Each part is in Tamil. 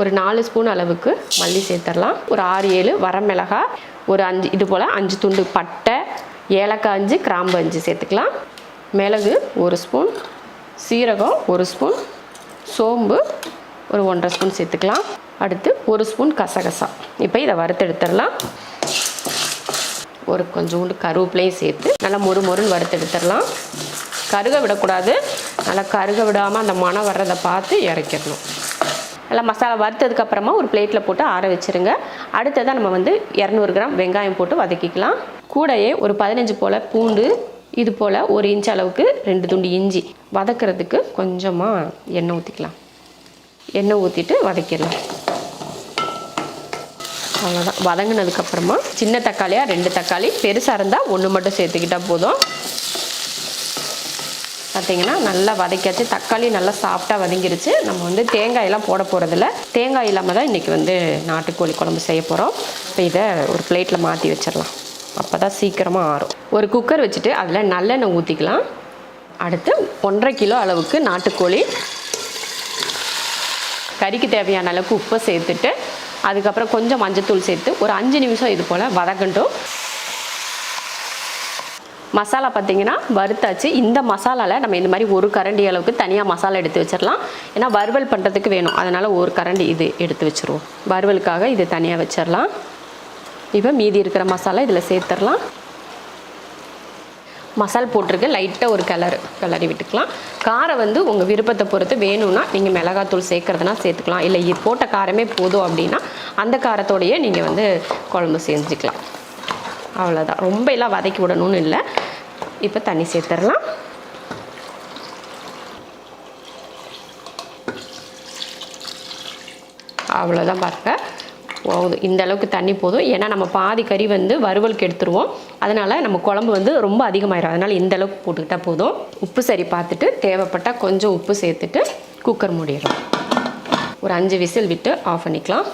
ஒரு நாலு ஸ்பூன் அளவுக்கு மல்லி சேர்த்துடலாம். ஒரு ஆறு ஏழு வரமிளகாய் ஒரு அஞ்சு இது போல் அஞ்சு துண்டு பட்டை ஏலக்காய் அஞ்சு கிராம்பு அஞ்சு சேர்த்துக்கலாம். மிளகு ஒரு ஸ்பூன் சீரகம் ஒரு ஸ்பூன் சோம்பு ஒரு ஒன்றரை ஸ்பூன் சேர்த்துக்கலாம். அடுத்து ஒரு ஸ்பூன் கசகசா. இப்போ இதை வறுத்து எடுத்துடலாம். ஒரு கொஞ்சோண்டு கருவேப்பிலையும் சேர்த்து நல்லா மொறு மொறுன்னு வறுத்து எடுத்துடலாம். கருக விடக்கூடாது. நல்லா கருக விடாமல் அந்த மணம் வர்றதை பார்த்து இறக்கிடணும். நல்லா மசாலா வறுத்ததுக்கப்புறமா ஒரு பிளேட்டில் போட்டு ஆற வச்சுருங்க. அடுத்ததாக நம்ம வந்து இரநூறு கிராம் வெங்காயம் போட்டு வதக்கிக்கலாம். கூடையே ஒரு பதினஞ்சு போல் பூண்டு இது போல் ஒரு இன்ச் அளவுக்கு ரெண்டு துண்டு இஞ்சி வதக்கிறதுக்கு கொஞ்சமாக எண்ணெய் ஊற்றிக்கலாம் எண்ணெய் ஊற்றிட்டு வதக்கிடலாம். அவ்வளோதான் வதங்கினதுக்கப்புறமா சின்ன தக்காளியாக ரெண்டு தக்காளி பெருசாக இருந்தால் ஒன்று மட்டும் சேர்த்துக்கிட்டால் போதும். பார்த்தீங்கன்னா நல்லா வதக்கியாச்சு. தக்காளி நல்லா சாஃப்டாக வதங்கிருச்சு. நம்ம வந்து தேங்காயெல்லாம் போட போகிறதில்ல தேங்காய் இல்லாமல் தான் இன்றைக்கி வந்து நாட்டுக்கோழி குழம்பு செய்ய போகிறோம் இப்போ இதை ஒரு பிளேட்டில் மாற்றி வச்சிடலாம். அப்போ தான் சீக்கிரமாக ஆறும். ஒரு குக்கர் வச்சுட்டு அதில் நல்லெண்ணெய் ஊற்றிக்கலாம் அடுத்து ஒன்றரை கிலோ அளவுக்கு நாட்டுக்கோழி. கறிக்கு தேவையான அளவுக்கு உப்பை சேர்த்துட்டு அதுக்கப்புறம் கொஞ்சம் மஞ்சத்தூள் சேர்த்து ஒரு அஞ்சு நிமிஷம் இது போல் வதக்கட்டும். மசாலா பார்த்தீங்கன்னா வறுத்தாச்சு. இந்த மசாலாவில் நம்ம இந்த மாதிரி ஒரு கரண்டி அளவுக்கு தனியாக மசாலா எடுத்து வச்சிடலாம் ஏன்னா வறுவல் பண்ணுறதுக்கு வேணும். அதனால் ஒரு கரண்டி இது எடுத்து வச்சுருவோம். வறுவலுக்காக இது தனியாக வச்சிடலாம் இப்போ மீதி இருக்கிற மசாலா இதில் சேர்த்துடலாம் மசால் போட்டிருக்கு. லைட்டாக ஒரு கலர் கிளறி விட்டுக்கலாம். காரம் வந்து உங்கள் விருப்பத்தை பொறுத்து வேணும்னா நீங்கள் மிளகாத்தூள் சேர்க்குறதுனா சேர்த்துக்கலாம். இல்லை இது போட்ட காரமே போதும் அப்படின்னா அந்த காரத்தோடையே நீங்கள் வந்து குழம்பு செஞ்சுக்கலாம். அவ்வளோதான் ரொம்ப எல்லாம் வதக்கி விடணும்னு இல்லை. இப்போ தண்ணி சேர்த்துடலாம். அவ்வளோதான் பாருங்க. போகுது. இந்த அளவுக்கு தண்ணி போதும். ஏன்னா நம்ம பாதி கறி வந்து வறுவலுக்கு எடுத்துருவோம். அதனால் நம்ம குழம்பு வந்து ரொம்ப அதிகமாயிடும் அதனால் இந்த அளவுக்கு போட்டுக்கிட்டால் போதும். உப்பு சரி பார்த்துட்டு தேவைப்பட்டால் கொஞ்சம் உப்பு சேர்த்துட்டு குக்கர் மூடிடுறோம் ஒரு அஞ்சு விசில் விட்டு ஆஃப் பண்ணிக்கலாம்.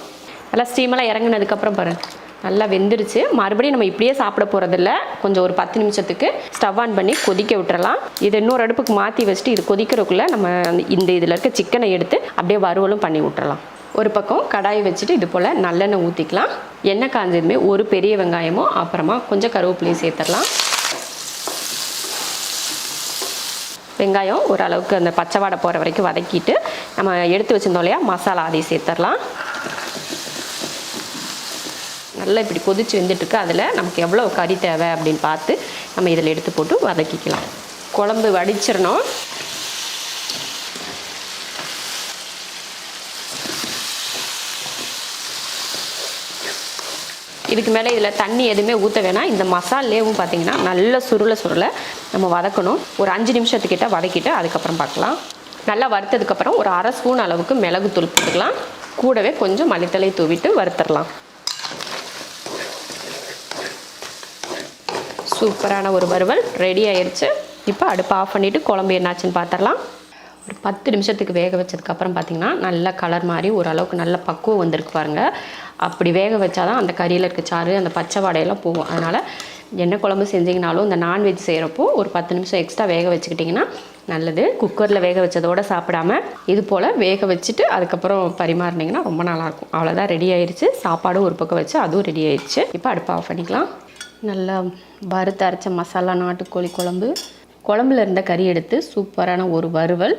நல்லா ஸ்டீமெல்லாம் இறங்குனதுக்கப்புறம் பாருங்கள் நல்லா வெந்துருச்சு. மறுபடியும் நம்ம இப்படியே சாப்பிட போகிறதில்ல கொஞ்சம் ஒரு பத்து நிமிஷத்துக்கு ஸ்டவ் ஆன் பண்ணி கொதிக்க விட்டுறலாம். இது இன்னொரு அடுப்புக்கு மாற்றி வச்சுட்டு இது கொதிக்கிறதுக்குள்ளே நம்ம இந்த இதில் இருக்க சிக்கனை எடுத்து அப்படியே வறுவலும் பண்ணி விட்டுறலாம். ஒரு பக்கம் கடாயை வச்சுட்டு இது போல் நல்லெண்ணெய் ஊற்றிக்கலாம் எண்ணெய் காஞ்சதுமே ஒரு பெரிய வெங்காயமும் அப்புறமா கொஞ்சம் கருவேப்பிலையும் சேர்த்துடலாம். வெங்காயம் ஓரளவுக்கு அந்த பச்சை வாடை போகிற வரைக்கும் வதக்கிட்டு நம்ம எடுத்து வச்சிருந்தோம் இல்லையா மசாலா அதையும் சேர்த்துடலாம். நல்லா இப்படி கொதிச்சு வெந்துட்டுருக்கு. அதில் நமக்கு எவ்வளோ கறி தேவை அப்படின்னு பார்த்து நம்ம இதில் எடுத்து போட்டு வதக்கிக்கலாம். குழம்பு வடிச்சிடணும். இதுக்கு மேலே இதில் தண்ணி எதுவுமே ஊற்ற வேணாம். இந்த மசாலேவும் பார்த்தீங்கன்னா நல்ல சுருளை சுருளை நம்ம வதக்கணும். ஒரு அஞ்சு நிமிஷத்துக்கிட்ட வதக்கிட்டு அதுக்கப்புறம் பார்க்கலாம். நல்லா வறுத்ததுக்கப்புறம் ஒரு அரை ஸ்பூன் அளவுக்கு மிளகுத்தூள் போட்டுக்கலாம். கூடவே கொஞ்சம் மல்லித்தலை தூவிட்டு வறுத்துடலாம். சூப்பரான ஒரு வறுவல் ரெடி ஆயிடுச்சு இப்போ அடுப்பு ஆஃப் பண்ணிவிட்டு குழம்பு என்னாச்சுன்னு பார்த்துடலாம் ஒரு பத்து நிமிஷத்துக்கு வேக வச்சதுக்கப்புறம் பார்த்தீங்கன்னா நல்ல கலர் மாதிரி ஓரளவுக்கு நல்ல பக்குவம் வந்திருக்கு பாருங்க. அப்படி வேக வச்சா தான் அந்த கறியில் இருக்க சாறு அந்த பச்சை வாடையெல்லாம் போகும். அதனால் என்ன குழம்பு செஞ்சிங்கனாலும் இந்த நான்வெஜ் செய்கிறப்போ ஒரு பத்து நிமிஷம் எக்ஸ்ட்ரா வேக வச்சுக்கிட்டிங்கன்னா நல்லது. குக்கரில் வேக வச்சதோட சாப்பிடாம இது போல் வேக வச்சுட்டு அதுக்கப்புறம் பரிமாறினீங்கன்னா ரொம்ப நல்லாயிருக்கும் அவ்வளோதான் ரெடி ஆயிடுச்சு சாப்பாடும் ஒரு பக்கம் வச்சு அதுவும் ரெடி ஆயிடுச்சு இப்போ அடுப்பு ஆஃப் பண்ணிக்கலாம். நல்லா வறுத்து அரைச்ச மசாலா நாட்டுக்கோழி குழம்பு. குழம்புல இருந்த கறி எடுத்து சூப்பரான ஒரு வறுவல்.